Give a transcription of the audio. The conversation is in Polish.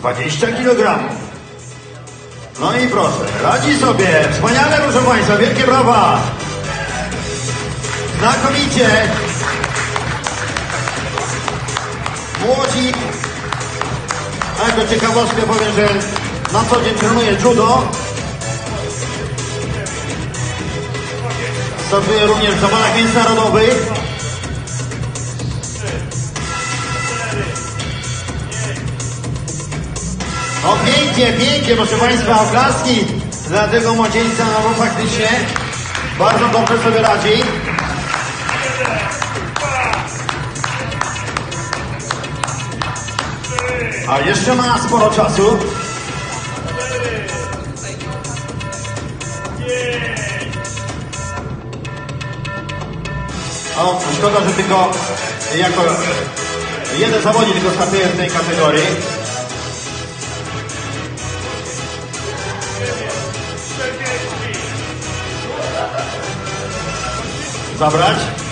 20 kg. No i proszę, radzi sobie. Wspaniale, proszę Państwa, wielkie brawa. Znakomicie. Młodzik. A jako ciekawostkę powiem, że na co dzień trenuje judo. Startuje również w zawodach międzynarodowych. O pięknie, pięknie, proszę Państwa, oklaski dla tego młodzieńca, no bo faktycznie bardzo dobrze sobie radzi. A jeszcze ma sporo czasu. O, szkoda, że tylko jako jeden zawodnik tylko startuje w tej kategorii. Zabrate?